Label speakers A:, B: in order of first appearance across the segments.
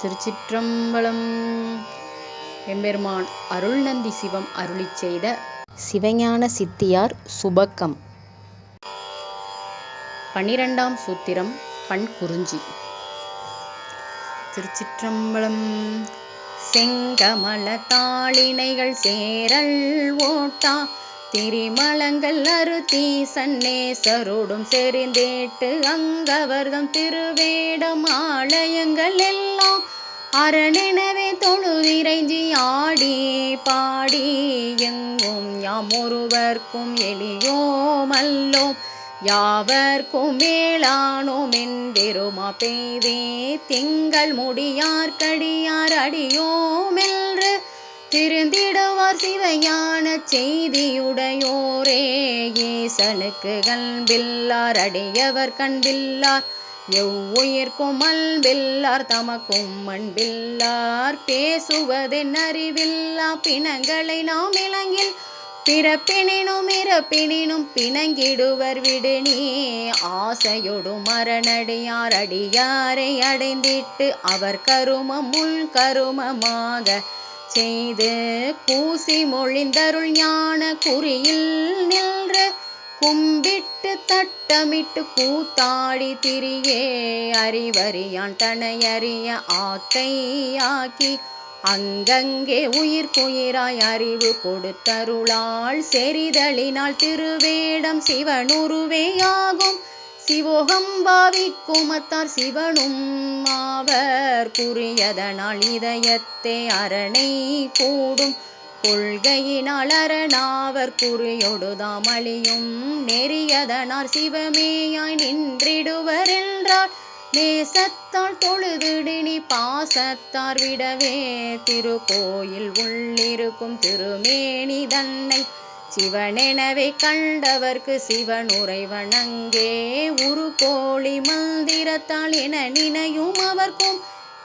A: திருச்சிற்றம்பலம். எம்பெருமான் அருள்நந்தி சிவம் அருளி செய்த சிவஞான சித்தியார் சுபக்கம். பன்னிரெண்டாம் சூத்திரம் பண்குறிஞ்சி திருச்சிற்றம்பலம். செங்கமல தாளினைகள் சேரல் ஓட்டா திரிமலங்கள் அருத்தி சன்னேசரோடும் செறிந்தேட்டு அங்கவர்தம் திருவேடம் ஆலயங்கள் எல்லாம் அரணெனவே தொழுதிரைஞ்சி ஆடி பாடி எங்கும் யாம் ஒருவர்க்கும் எளியோம் அல்லோம் யாவர்க்கும் மேலானோம் என்பெருமா பெய்தே திங்கள் முடியார்க்கடியார் அடியோமென்று திருந்திடுவார் சிவையான செய்தியுடையோரே. ஈசனுக்கு கண்பில்லார் அடியவர் கண்பில்லார். எவ்வுயிர்க்கும் அன்பில்லார் தமக்கும் அன்பில்லார். பேசுவதென் அறிவில்லா பிணங்களை நாம் இளங்கில் பிறப்பினினும் இறப்பினினும் பிணங்கிடுவர் விடுனி ஆசையொடும் மரணடியார் அடியாரை அடைந்திட்டு அவர் கருமம் உள் கருமமாக செய்து கூசி மொழிந்தருள் ஞான குறியில் நின்று கும்பிட்டு தட்டமிட்டு கூத்தாடி திரியே அறிவறியான் தனையறிய ஆக்கையாக்கி அங்கங்கே உயிர்க்குயிராய் அறிவு கொடுத்தருளால் செறிதலினால் திருவேடம் சிவனுருவேயாகும். சிவோகம் பாவிக்கும்மத்தார் சிவனும் ஆவர். குறியதனால் இதயத்தே அரணை கூடும். கொள்கையினால் அரணாவர் குறியொடுதாம் அழியும். நெறியதனார் சிவமேயாய் நின்றிடுவர் என்றார். நேசத்தால் தொழுதிடினி பாசத்தார் விடவே. திருக்கோயில் உள்ளிருக்கும் திருமேனி தன்னை சிவனெனவே கண்டவர்க்கு சிவன் உறைவனங்கே உரு கோழி மந்திரத்தால் என நினையும் அவர்க்கும்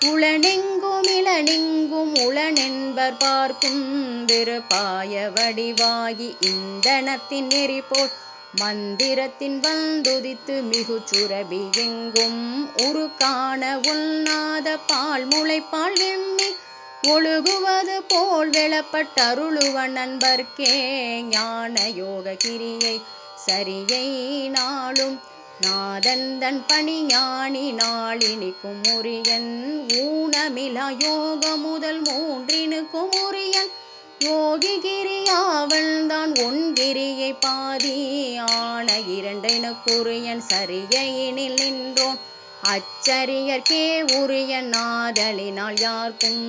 A: உளனெங்கும் இளனெங்கும் உளனென்பர் பார்க்கும் விருப்பாய வடிவாகி இந்தனத்தின் நெறி போல் மந்திரத்தின் வந்துதித்து மிகு சுரபி எங்கும். உரு காண உள்நாத பால் முளைப்பால் வெம்மி ஒழுகுவது போல் வெளப்பட்டருளுவன் நண்பர்க்கே. ஞான யோக கிரியை சரியை நாளும். நாதந்தன் பணி ஞானி நாளினிக்கும் உரியன். ஊனமிலா யோக முதல் மூன்றினுக்கும் உரியன். யோகி கிரியாவள் தான் ஒன்கிரியை பாதி. ஆன இரண்டினுக்குரியன் சரியினில் நின்றோன் அச்சரியர்க்கே உரிய நாதலினால் யார்க்கும்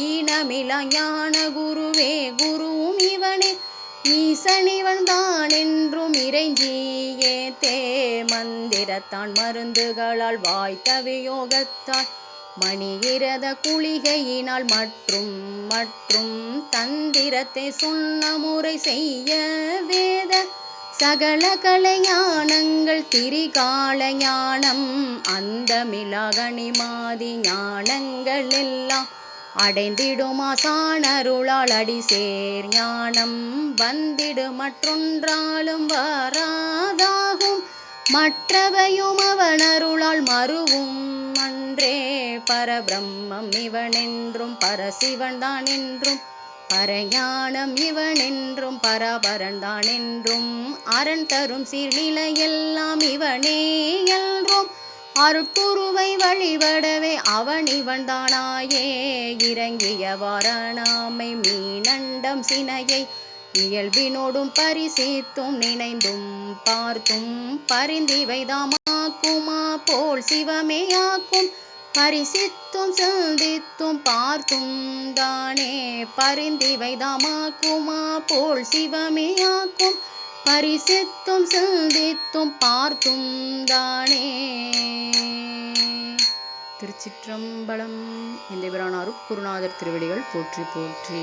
A: ஈனமில ஞான குருவே குருவும் இவனே. ஈசனிவன் தான் என்றும் இறைஞ்சியே. தே மந்திரத்தான் மருந்துகளால் வாய்த்த வியோகத்தால் மணியிரத குளிகையினால் மற்றும் மற்றும் தந்திரத்தை சொன்ன முறை செய்ய வேத சகல கலையானங்கள் திரிகால ஞானம் அந்த மிளகணிமாதி ஞானங்கள் எல்லாம் அடைந்திடுமா சாணருளால் அடி சேர் ஞானம் வந்திடு மற்றொன்றாலும் வராதாகும். மற்றவையும் அவனருளால் மறுவும் அன்றே. பரபிரம்மம் இவனென்றும் பரசிவன் தான் என்றும் பரஞானம் இவனென்றும் பரபரன்தான் என்றும் அரண் தரும் சீர்நிலையெல்லாம் இவனே என்றும் அருட்குருவை வழிபடவே அவன் இவன் தானாயே இறங்கிய வாரணாமை மீனண்டம் சினையை இயல்பினோடும் பரிசித்தும் நினைந்தும் பார்த்தும் பரிந்திவைதாமாக்குமா போல் சிவமேயாக்கும் பரிசித்தும் சிந்தித்தும் பார்த்தும் தானே. பரிந்திவைதாமாக்குமா? போல் சிவமேயாக்கும். பரிசித்தும் சிந்தித்தும் பார்த்தும் தானே. திருச்சிற்றம்பலம். இந்த பிரான் குருநாதர் திருவடிகள் போற்றி போற்றி.